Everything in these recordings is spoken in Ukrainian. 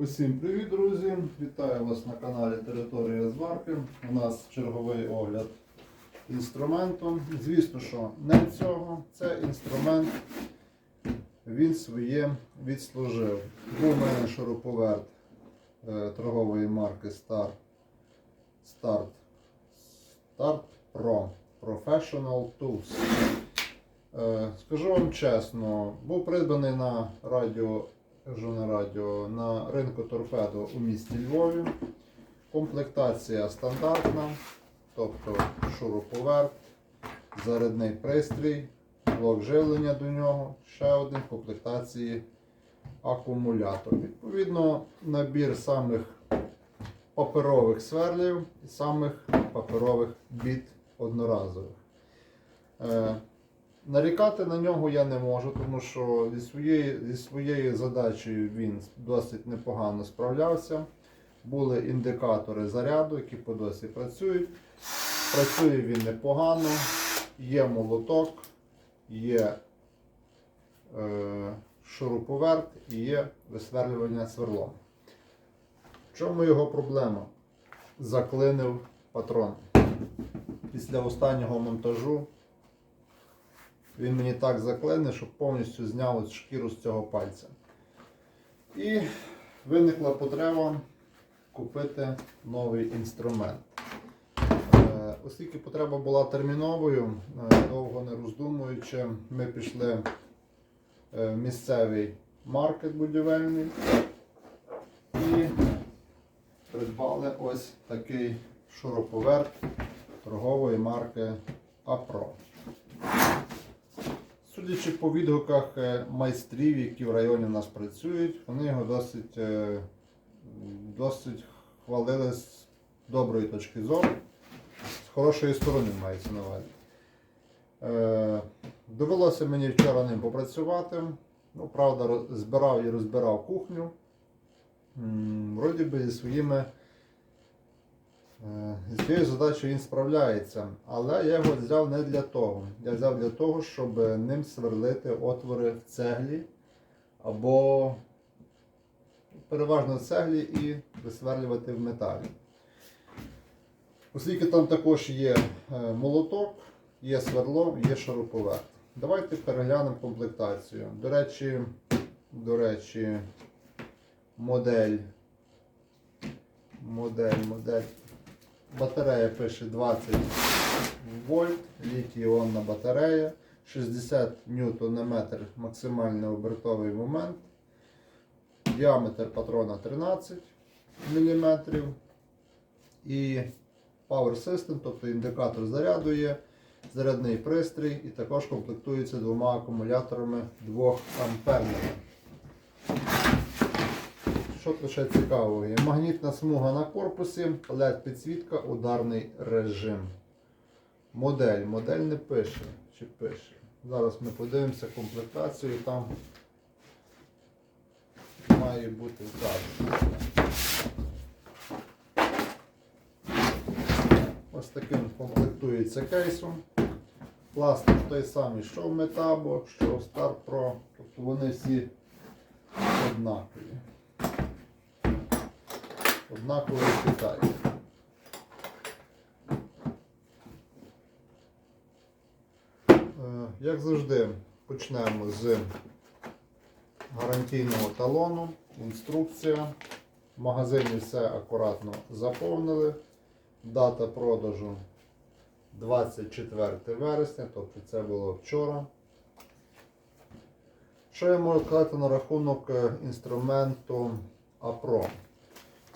Усім привіт, друзі! Вітаю вас на каналі Територія Зварки. У нас черговий огляд інструменту. Звісно, що не цього. Це інструмент, він своє відслужив. Був у мене шуруповерт е, торгової марки Star, Start, Start Pro Professional Tools. Е, Скажу вам чесно, був придбаний на радіо, кажу радіо, на ринку торпедо у місті Львові. Комплектація стандартна, тобто шуруповерт, зарядний пристрій, блок живлення до нього, ще один в комплектації акумулятор. Відповідно, набір самих паперових сверлів і самих паперових біт одноразових. Нарікати на нього я не можу, тому що зі своєю, зі своєю задачею він досить непогано справлявся. Були індикатори заряду, які по досі працюють. Працює він непогано, є молоток, є е, шуруповерт і є висверлювання сверлом. В чому його проблема? Заклинив патрон. Після останнього монтажу він мені так заклинив, що повністю зняв шкіру з цього пальця. І виникла потреба купити новий інструмент. Е, Оскільки потреба була терміновою, е, довго не роздумуючи, ми пішли е, в місцевий маркет будівельний і придбали ось такий шуруповерт торгової марки Апро. Судячи по відгуках е, майстрів, які в районі у нас працюють, вони його досить, е, досить хвалили з доброї точки зору, з хорошої сторони мається на увазі. Е, Довелося мені вчора ним попрацювати. Ну, правда, збирав і розбирав кухню. Вроді би зі своїми Е, Зі своєю задачею він справляється, але я його взяв не для того. Я взяв для того, щоб ним сверлити отвори в цеглі або переважно в цеглі і висверлювати в металі. Оскільки там також є е, молоток, є сверло, є шуруповерт. Давайте переглянемо комплектацію. До речі, до речі, модель. Модель, модель. Батарея пише 20 вольт, літій-іонна батарея, 60 ньютон на метр максимальний обертовий момент, діаметр патрона 13 мм і Power System, тобто індикатор заряду є, зарядний пристрій і також комплектується двома акумуляторами 2 амперними. Що тут ще цікавого є? Магнітна смуга на корпусі, LED підсвітка, ударний режим. Модель. Модель не пише. Чи пише? Зараз ми подивимося комплектацію, там має бути вказано. Ось таким комплектується кейсом. Пластик той самий, що в Metabo, що в Star. Тобто вони всі однакові однаково Китаю. Е, Як завжди, почнемо з гарантійного талону, інструкція. В магазині все акуратно заповнили. Дата продажу 24 вересня, тобто це було вчора. Що я можу сказати на рахунок е, інструменту APRO?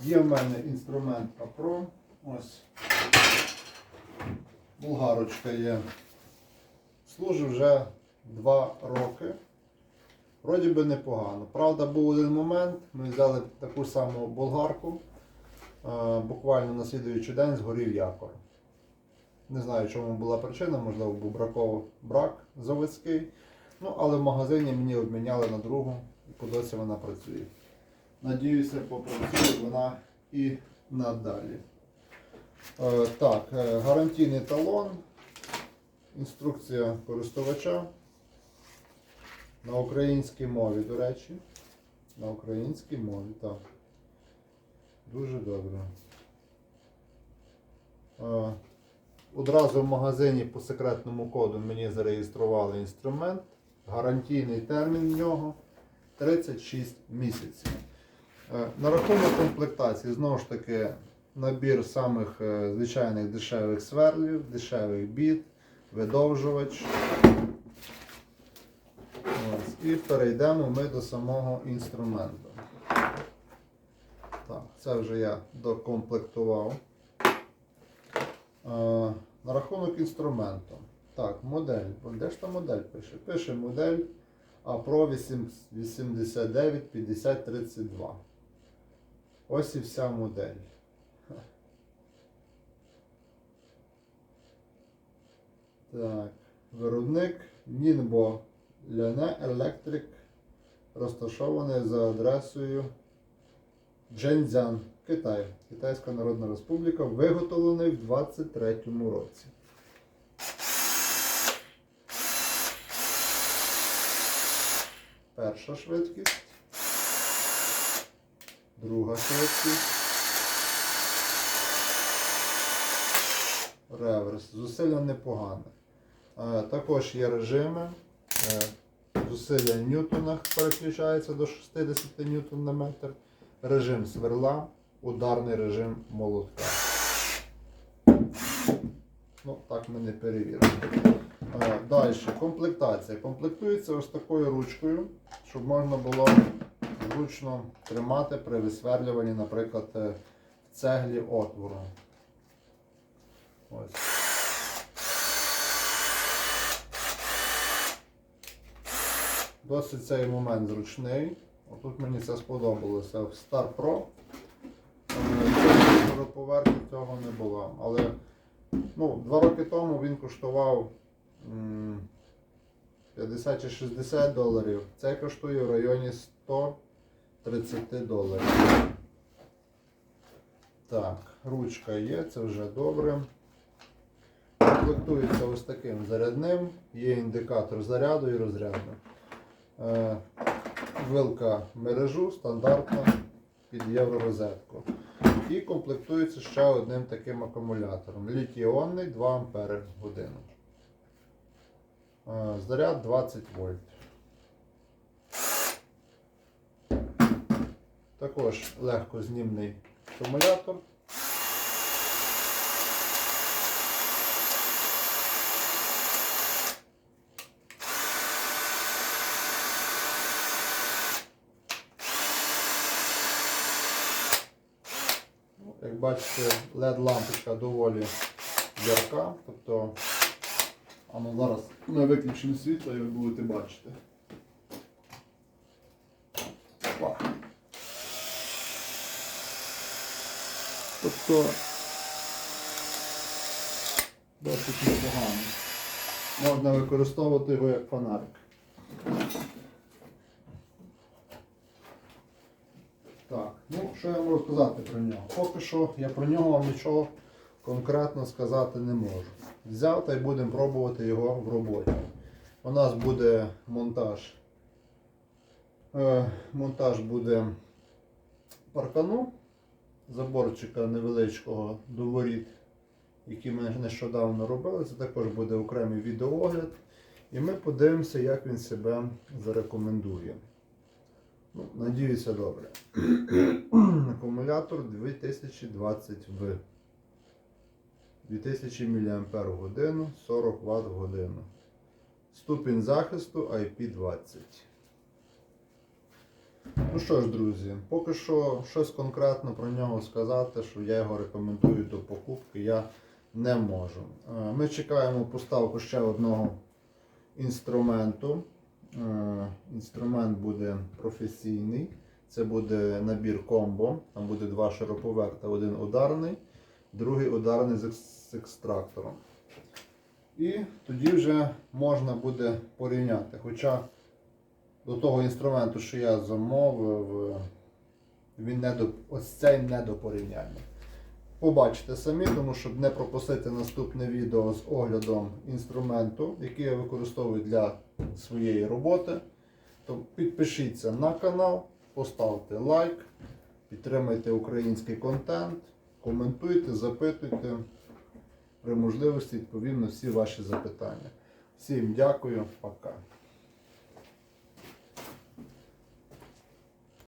Є в мене інструмент APRO. Ось булгарочка є. Служив вже 2 роки. Вроді би непогано. Правда, був один момент, ми взяли таку саму болгарку. Буквально на слідуючий день згорів якор. Не знаю, чому була причина, можливо, був браков, брак заводський. Ну, але в магазині мені обміняли на другу і по досі вона працює. Надіюся, попрацює вона і надалі. Е, так, е, гарантійний талон, інструкція користувача на українській мові, до речі. На українській мові, так. Дуже добре. Е, Одразу в магазині по секретному коду мені зареєстрували інструмент. Гарантійний термін в нього 36 місяців. Е, На рахунок комплектації, знову ж таки, набір самих е, звичайних дешевих сверлів, дешевих біт, видовжувач. Ось. І перейдемо ми до самого інструменту. Так, це вже я докомплектував. Е, на рахунок інструменту. Так, модель. Де ж там модель пише? Пише модель APRO 89 50 32. Ось і вся модель. Так, виробник Ningbo Ляне Electric розташований за адресою Джензян, Китай, Китайська Народна Республіка, виготовлений в 23-му році. Перша швидкість. Друга швидкість. Реверс. Зусилля непогане. Е, Також є режими. Е, Зусилля в ньютонах переключається до 60 ньютон на метр. Режим сверла, ударний режим молотка. Ну, так ми не перевіримо. Е, Далі, комплектація. Комплектується ось такою ручкою, щоб можна було зручно тримати при висверлюванні, наприклад, е, в цеглі отвору. Ось. Досить цей момент зручний. Отут мені це сподобалося. В Star Pro е, поверхні цього не було. Але ну, два роки тому він коштував 50 чи 60 доларів. Цей коштує в районі 130 доларів. Так, ручка є, це вже добре. Комплектується ось таким зарядним, є індикатор заряду і розряду. Е, Вилка мережу стандартна під євророзетку. І комплектується ще одним таким акумулятором. Літій-іонний 2 Ампери годину. Е, Заряд 20 вольт. Також легкознімний акумулятор. Ну, Як бачите, LED-лампочка доволі ярка, тобто а ну зараз ми виключимо світло і ви будете бачити. Тобто досить непогано. Можна використовувати його як фонарик. Так, ну що я можу сказати про нього? Поки що я про нього вам нічого конкретно сказати не можу. Взяв та й будемо пробувати його в роботі. У нас буде монтаж. Е, монтаж буде паркану, заборчика невеличкого до воріт, який ми нещодавно робили. Це також буде окремий відеоогляд. І ми подивимося, як він себе зарекомендує. Ну, Надіюся, добре. Акумулятор 2020 В. 2000 мАч, 40 Вт в годину. Ступінь захисту IP20. Ну що ж, друзі, поки що щось конкретно про нього сказати, що я його рекомендую до покупки, я не можу. Е, Ми чекаємо поставку ще одного інструменту. Е, Інструмент буде професійний. Це буде набір комбо. Там буде два широповерта, один ударний, другий ударний з екстрактором. І тоді вже можна буде порівняти. Хоча до того інструменту, що я замовив, він не до, ось цей не до порівняння. Побачите самі, тому щоб не пропустити наступне відео з оглядом інструменту, який я використовую для своєї роботи, то підпишіться на канал, поставте лайк, Підтримайте український контент, коментуйте, запитуйте. При можливості відповім на всі ваші запитання. Всім дякую, пока.